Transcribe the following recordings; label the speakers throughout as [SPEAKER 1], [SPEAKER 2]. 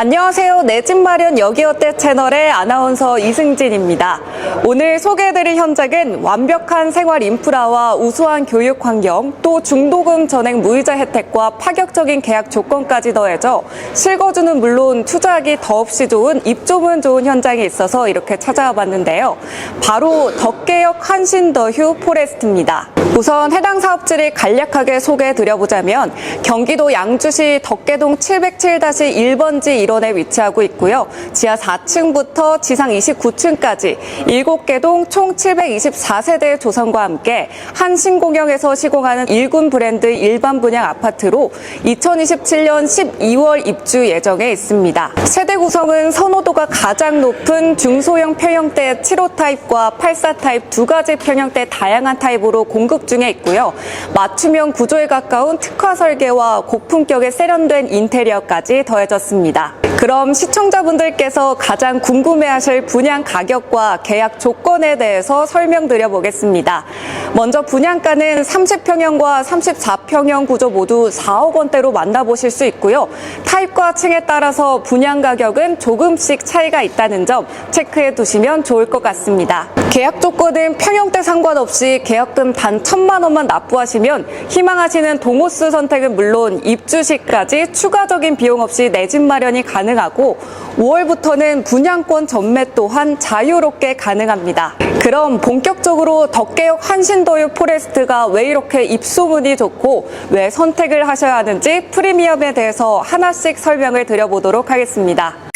[SPEAKER 1] 안녕하세요. 내 집 마련 여기 어때 채널의 아나운서 이승진입니다. 오늘 소개해드릴 현장은 완벽한 생활 인프라와 우수한 교육 환경, 또 중도금 전액 무이자 혜택과 파격적인 계약 조건까지 더해져 실거주는 물론 투자하기 더없이 좋은 입조문 좋은 현장이 있어서 이렇게 찾아와 봤는데요. 바로 덕계역 한신더휴 포레스트입니다. 우선 해당 사업지를 간략하게 소개해 드려보자면 경기도 양주시 덕계동 707-1번지 1원에 위치하고 있고요. 지하 4층부터 지상 29층까지 7개 동 총 724세대의 조성과 함께 한신공영에서 시공하는 1군 브랜드 일반 분양 아파트로 2027년 12월 입주 예정에 있습니다. 세대 구성은 선호도가 가장 높은 중소형 평형대 7호 타입과 84 타입 두 가지 평형대 다양한 타입으로 공급 중에 있고요. 맞춤형 구조에 가까운 특화 설계와 고품격의 세련된 인테리어까지 더해졌습니다. 그럼 시청자분들께서 가장 궁금해하실 분양 가격과 계약 조건에 대해서 설명드려 보겠습니다. 먼저 분양가는 30평형과 34평형 구조 모두 4억 원대로 만나보실 수 있고요. 타입과 층에 따라서 분양 가격은 조금씩 차이가 있다는 점 체크해 두시면 좋을 것 같습니다. 계약 조건은 평형대 상관없이 계약금 단 천만 원만 납부하시면 희망하시는 동호수 선택은 물론 입주 시까지 추가적인 비용 없이 내 집 마련이 가능하고 5월부터는 분양권 전매 또한 자유롭게 가능합니다. 그럼 본격적으로 덕계역 한신도유 포레스트가 왜 이렇게 입소문이 좋고 왜 선택을 하셔야 하는지 프리미엄에 대해서 하나씩 설명을 드려보도록 하겠습니다.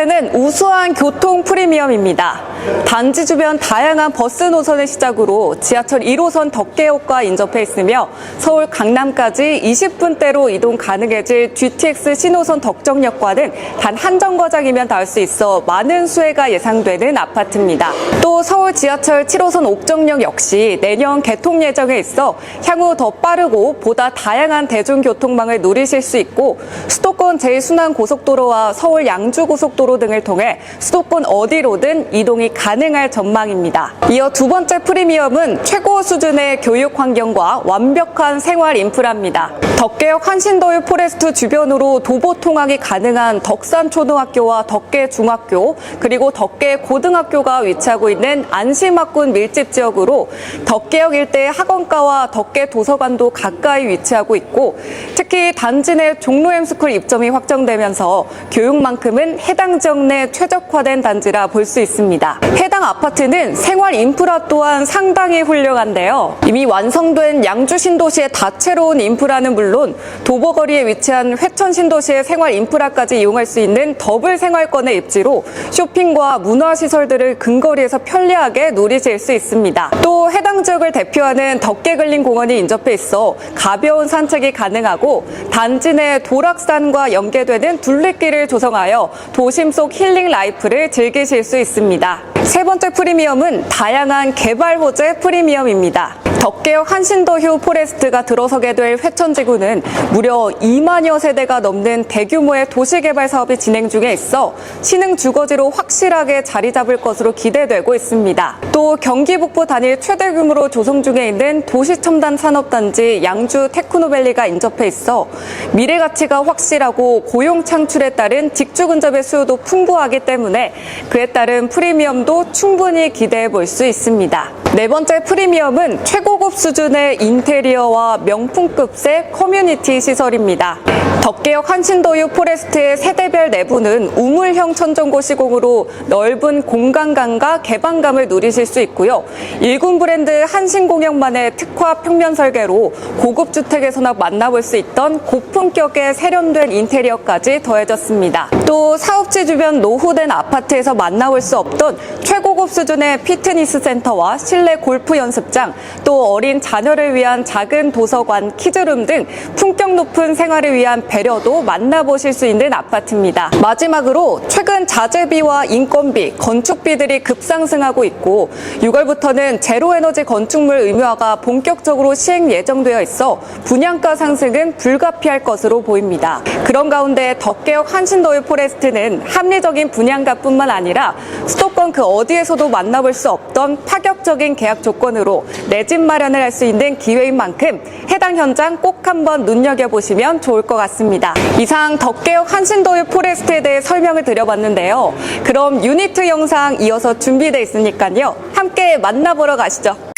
[SPEAKER 1] 번째는 우수한 교통 프리미엄입니다. 단지 주변 다양한 버스 노선을 시작으로 지하철 1호선 덕계역과 인접해 있으며 서울 강남까지 20분대로 이동 가능해질 GTX 신호선 덕정역과는 단 한 정거장이면 닿을 수 있어 많은 수혜가 예상되는 아파트입니다. 또 서울 지하철 7호선 옥정역 역시 내년 개통 예정에 있어 향후 더 빠르고 보다 다양한 대중교통망을 누리실 수 있고 수도권 제1순환 고속도로와 서울 양주 고속도로 등을 통해 수도권 어디로든 이동이 가능할 전망입니다. 이어 두 번째 프리미엄은 최고 수준의 교육 환경과 완벽한 생활 인프라입니다. 덕계역 한신도유 포레스트 주변으로 도보 통학이 가능한 덕산 초등학교와 덕계 중학교 그리고 덕계 고등학교가 위치하고 있는 안심학군 밀집 지역으로 덕계역 일대 학원가와 덕계 도서관도 가까이 위치하고 있고 특히 단지 내 종로엠스쿨 입점이 확정되면서 교육만큼은 해당 지역 내 최적화된 단지라 볼 수 있습니다. 해당 아파트는 생활 인프라 또한 상당히 훌륭한데요. 이미 완성된 양주 신도시의 다채로운 인프라는 물론 도보거리에 위치한 회천 신도시의 생활 인프라까지 이용할 수 있는 더블 생활권의 입지로 쇼핑과 문화시설들을 근거리에서 편리하게 누리실 수 있습니다. 또 해당 지역을 대표하는 덕계글린 공원이 인접해 있어 가벼운 산책이 가능하고 단지 내 도락산과 연계되는 둘레길을 조성하여 도심 속 힐링 라이프를 즐기실 수 있습니다. 세 번째 프리미엄은 다양한 개발 호재 프리미엄입니다. 덕계역 한신더휴 포레스트가 들어서게 될 회천지구는 무려 2만여 세대가 넘는 대규모의 도시개발 사업이 진행 중에 있어 신흥 주거지로 확실하게 자리 잡을 것으로 기대되고 있습니다. 또 경기 북부 단일 최대 규모로 조성 중에 있는 도시첨단 산업단지 양주 테크노밸리가 인접해 있어 미래 가치가 확실하고 고용 창출에 따른 직주 근접의 수요도 풍부하기 때문에 그에 따른 프리미엄도 충분히 기대해 볼 수 있습니다. 네 번째 프리미엄은 최고급 수준의 인테리어와 명품급의 커뮤니티 시설입니다. 덕계역 한신도유 포레스트의 세대별 내부는 우물형 천정고 시공으로 넓은 공간감과 개방감을 누리실 수 있고요. 일군 브랜드 한신공영만의 특화 평면 설계로 고급 주택에서나 만나볼 수 있던 고품격의 세련된 인테리어까지 더해졌습니다. 또 사업지 주변 노후된 아파트에서 만나볼 수 없던 최고급 수준의 피트니스 센터와 실내 골프 연습장, 또 어린 자녀를 위한 작은 도서관, 키즈룸 등 품격 높은 생활을 위한 배려도 만나보실 수 있는 아파트입니다. 마지막으로 최근 자재비와 인건비, 건축비들이 급상승하고 있고 6월부터는 제로 에너지 건축물 의무화가 본격적으로 시행 예정되어 있어 분양가 상승은 불가피할 것으로 보입니다. 그런 가운데 덕계역 한신도일 포레스트는 합리적인 분양가뿐만 아니라 수도권 그 어디에서도 만나볼 수 없던 파격적인 계약 조건으로 내 집 마련을 할 수 있는 기회인 만큼 해당 현장 꼭 한번 눈여겨보시면 좋을 것 같습니다. 이상 덕계역 한신도일 포레스트에 대해 설명을 드려봤는데요. 그럼 유니트 영상 이어서 준비되어 있으니까요. 함께 만나보러 가시죠.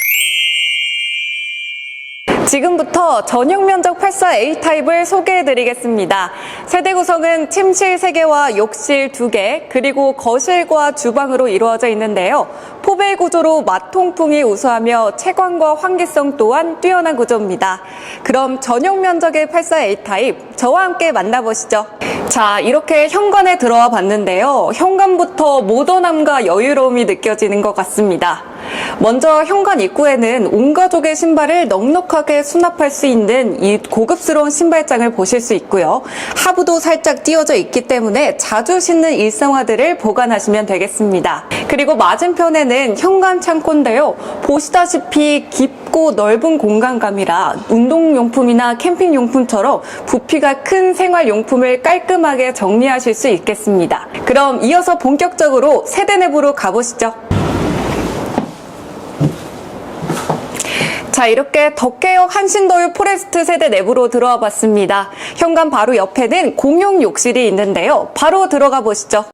[SPEAKER 1] 지금부터 전용 면적 84A 타입을 소개해 드리겠습니다. 세대 구성은 침실 3개와 욕실 2개, 그리고 거실과 주방으로 이루어져 있는데요. 포베이 구조로 마통풍이 우수하며 채광과 환기성 또한 뛰어난 구조입니다. 그럼 전용 면적의 84A 타입, 저와 함께 만나보시죠. 자, 이렇게 현관에 들어와 봤는데요. 현관부터 모던함과 여유로움이 느껴지는 것 같습니다. 먼저 현관 입구에는 온 가족의 신발을 넉넉하게 수납할 수 있는 이 고급스러운 신발장을 보실 수 있고요. 하부도 살짝 띄어져 있기 때문에 자주 신는 일상화들을 보관하시면 되겠습니다. 그리고 맞은편에는 현관 창고인데요. 보시다시피 깊고 넓은 공간감이라 운동용품이나 캠핑용품처럼 부피가 큰 생활용품을 깔끔하게 정리하실 수 있겠습니다. 그럼 이어서 본격적으로 세대 내부로 가보시죠. 자, 이렇게 덕계역 한신도유 포레스트 세대 내부로 들어와 봤습니다. 현관 바로 옆에는 공용 욕실이 있는데요. 바로 들어가 보시죠.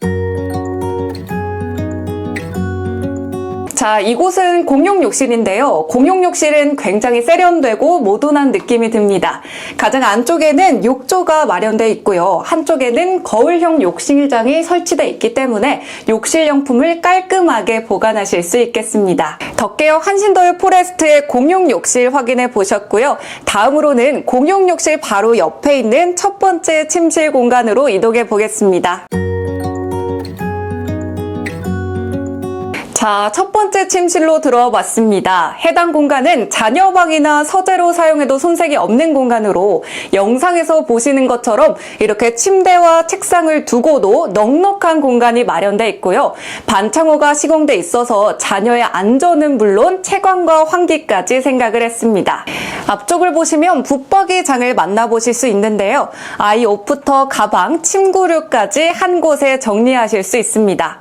[SPEAKER 1] 자, 이곳은 공용 욕실인데요. 공용 욕실은 굉장히 세련되고 모던한 느낌이 듭니다. 가장 안쪽에는 욕조가 마련되어 있고요. 한쪽에는 거울형 욕실장이 설치되어 있기 때문에 욕실 용품을 깔끔하게 보관하실 수 있겠습니다. 덕계역 한신도유 포레스트의 공용 욕실 확인해 보셨고요. 다음으로는 공용 욕실 바로 옆에 있는 첫 번째 침실 공간으로 이동해 보겠습니다. 자, 첫 번째 침실로 들어와 봤습니다. 해당 공간은 자녀방이나 서재로 사용해도 손색이 없는 공간으로 영상에서 보시는 것처럼 이렇게 침대와 책상을 두고도 넉넉한 공간이 마련되어 있고요. 반창호가 시공돼 있어서 자녀의 안전은 물론 채광과 환기까지 생각을 했습니다. 앞쪽을 보시면 붙박이 장을 만나보실 수 있는데요. 아이 옷부터 가방, 침구류까지 한 곳에 정리하실 수 있습니다.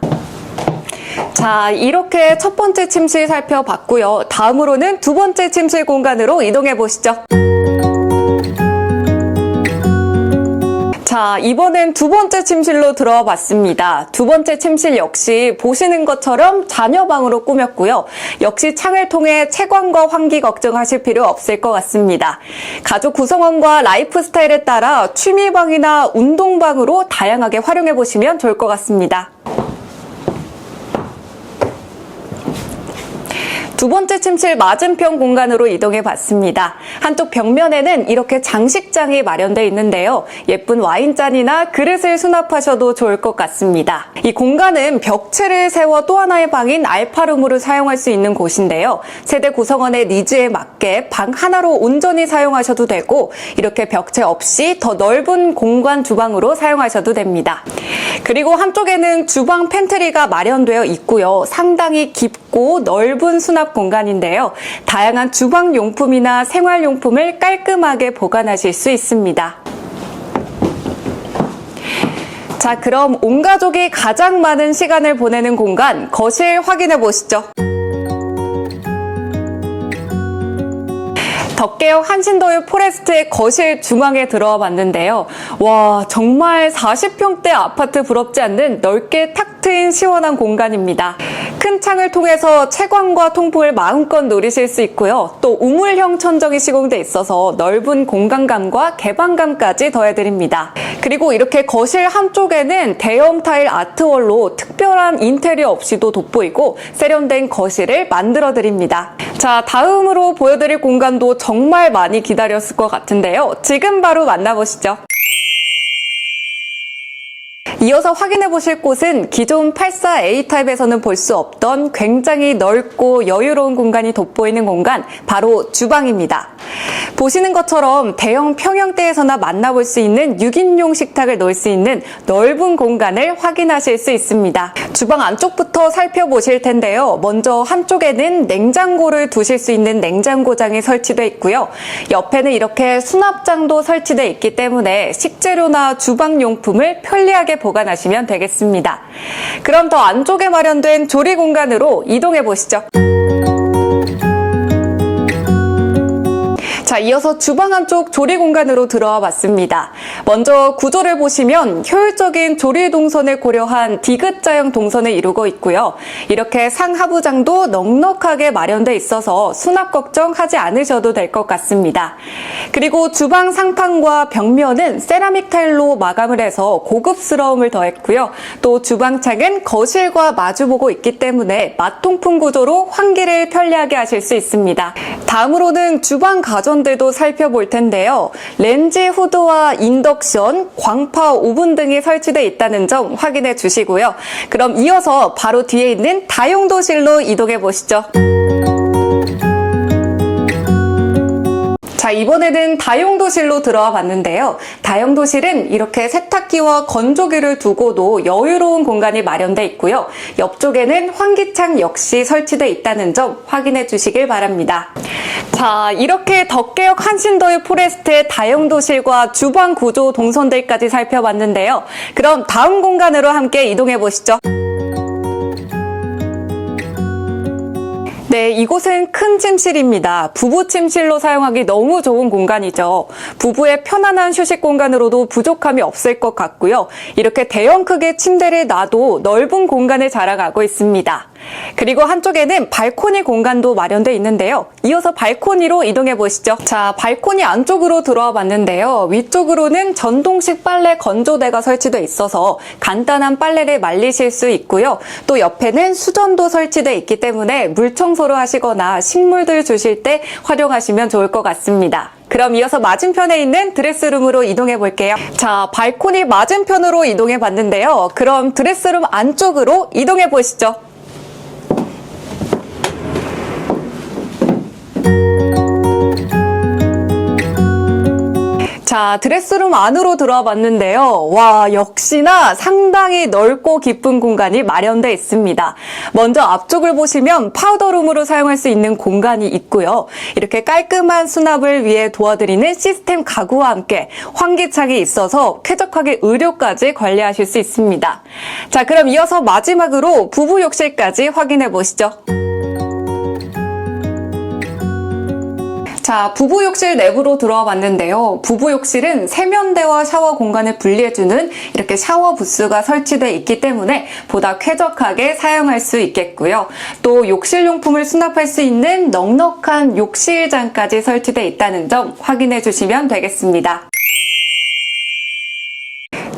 [SPEAKER 1] 자, 이렇게 첫 번째 침실 살펴봤고요. 다음으로는 두 번째 침실 공간으로 이동해 보시죠. 자, 이번엔 두 번째 침실로 들어와 봤습니다. 두 번째 침실 역시 보시는 것처럼 자녀방으로 꾸몄고요. 역시 창을 통해 채광과 환기 걱정하실 필요 없을 것 같습니다. 가족 구성원과 라이프 스타일에 따라 취미방이나 운동방으로 다양하게 활용해 보시면 좋을 것 같습니다. 두 번째 침실 맞은편 공간으로 이동해 봤습니다. 한쪽 벽면에는 이렇게 장식장이 마련되어 있는데요. 예쁜 와인잔이나 그릇을 수납하셔도 좋을 것 같습니다. 이 공간은 벽체를 세워 또 하나의 방인 알파룸으로 사용할 수 있는 곳인데요. 세대 구성원의 니즈에 맞게 방 하나로 온전히 사용하셔도 되고 이렇게 벽체 없이 더 넓은 공간 주방으로 사용하셔도 됩니다. 그리고 한쪽에는 주방 팬트리가 마련되어 있고요. 상당히 깊고 넓은 수납 공간인데요. 다양한 주방 용품이나 생활 용품을 깔끔하게 보관하실 수 있습니다. 자, 그럼 온 가족이 가장 많은 시간을 보내는 공간, 거실 확인해 보시죠. 덕계역 한신도유 포레스트의 거실 중앙에 들어와 봤는데요. 와, 정말 40평대 아파트 부럽지 않는 넓게 탁 트인 시원한 공간입니다. 큰 창을 통해서 채광과 통풍을 마음껏 누리실 수 있고요. 또 우물형 천정이 시공돼 있어서 넓은 공간감과 개방감까지 더해드립니다. 그리고 이렇게 거실 한쪽에는 대형 타일 아트월로 특별한 인테리어 없이도 돋보이고 세련된 거실을 만들어 드립니다. 자, 다음으로 보여드릴 공간도 정말 많이 기다렸을 것 같은데요. 지금 바로 만나보시죠. 이어서 확인해 보실 곳은 기존 84A 타입에서는 볼 수 없던 굉장히 넓고 여유로운 공간이 돋보이는 공간, 바로 주방입니다. 보시는 것처럼 대형 평형대에서나 만나볼 수 있는 6인용 식탁을 놓을 수 있는 넓은 공간을 확인하실 수 있습니다. 주방 안쪽부터 살펴보실 텐데요. 먼저 한쪽에는 냉장고를 두실 수 있는 냉장고장이 설치되어 있고요. 옆에는 이렇게 수납장도 설치되어 있기 때문에 식재료나 주방용품을 편리하게 보관하시면 되겠습니다. 그럼 더 안쪽에 마련된 조리 공간으로 이동해 보시죠. 자, 이어서 주방 안쪽 조리 공간으로 들어와 봤습니다. 먼저 구조를 보시면 효율적인 조리 동선을 고려한 디귿자형 동선을 이루고 있고요. 이렇게 상하부장도 넉넉하게 마련돼 있어서 수납 걱정하지 않으셔도 될 것 같습니다. 그리고 주방 상판과 벽면은 세라믹 타일로 마감을 해서 고급스러움을 더했고요. 또 주방창은 거실과 마주보고 있기 때문에 마통풍 구조로 환기를 편리하게 하실 수 있습니다. 다음으로는 주방 가전들도 살펴볼 텐데요. 렌즈 후드와 인덕션, 광파 오븐 등이 설치되어 있다는 점 확인해 주시고요. 그럼 이어서 바로 뒤에 있는 다용도실로 이동해 보시죠. 자, 이번에는 다용도실로 들어와 봤는데요. 다용도실은 이렇게 세탁기와 건조기를 두고도 여유로운 공간이 마련돼 있고요. 옆쪽에는 환기창 역시 설치돼 있다는 점 확인해 주시길 바랍니다. 자, 이렇게 덕계역 한신도의 포레스트의 다용도실과 주방 구조 동선들까지 살펴봤는데요. 그럼 다음 공간으로 함께 이동해 보시죠. 네, 이곳은 큰 침실입니다. 부부 침실로 사용하기 너무 좋은 공간이죠. 부부의 편안한 휴식 공간으로도 부족함이 없을 것 같고요. 이렇게 대형 크기의 침대를 놔도 넓은 공간을 자랑하고 있습니다. 그리고 한쪽에는 발코니 공간도 마련되어 있는데요. 이어서 발코니로 이동해 보시죠. 자, 발코니 안쪽으로 들어와 봤는데요. 위쪽으로는 전동식 빨래 건조대가 설치되어 있어서 간단한 빨래를 말리실 수 있고요. 또 옆에는 수전도 설치되어 있기 때문에 물 청소를 하시거나 식물들 주실 때 활용하시면 좋을 것 같습니다. 그럼 이어서 맞은편에 있는 드레스룸으로 이동해 볼게요. 자, 발코니 맞은편으로 이동해 봤는데요. 그럼 드레스룸 안쪽으로 이동해 보시죠. 자, 드레스룸 안으로 들어와 봤는데요. 와, 역시나 상당히 넓고 깊은 공간이 마련되어 있습니다. 먼저 앞쪽을 보시면 파우더룸으로 사용할 수 있는 공간이 있고요. 이렇게 깔끔한 수납을 위해 도와드리는 시스템 가구와 함께 환기창이 있어서 쾌적하게 의료까지 관리하실 수 있습니다. 자, 그럼 이어서 마지막으로 부부 욕실까지 확인해 보시죠. 자, 부부 욕실 내부로 들어와 봤는데요. 부부 욕실은 세면대와 샤워 공간을 분리해주는 이렇게 샤워 부스가 설치되어 있기 때문에 보다 쾌적하게 사용할 수 있겠고요. 또 욕실 용품을 수납할 수 있는 넉넉한 욕실장까지 설치되어 있다는 점 확인해 주시면 되겠습니다.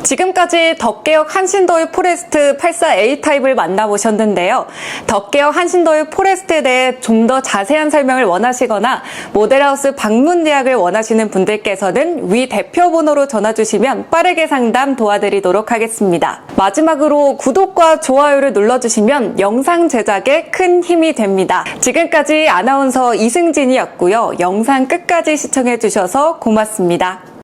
[SPEAKER 1] 지금까지 덕계역 한신도의 포레스트 84A 타입을 만나보셨는데요. 덕계역 한신도의 포레스트에 대해 좀 더 자세한 설명을 원하시거나 모델하우스 방문 예약을 원하시는 분들께서는 위 대표 번호로 전화 주시면 빠르게 상담 도와드리도록 하겠습니다. 마지막으로 구독과 좋아요를 눌러주시면 영상 제작에 큰 힘이 됩니다. 지금까지 아나운서 이승진이었고요. 영상 끝까지 시청해주셔서 고맙습니다.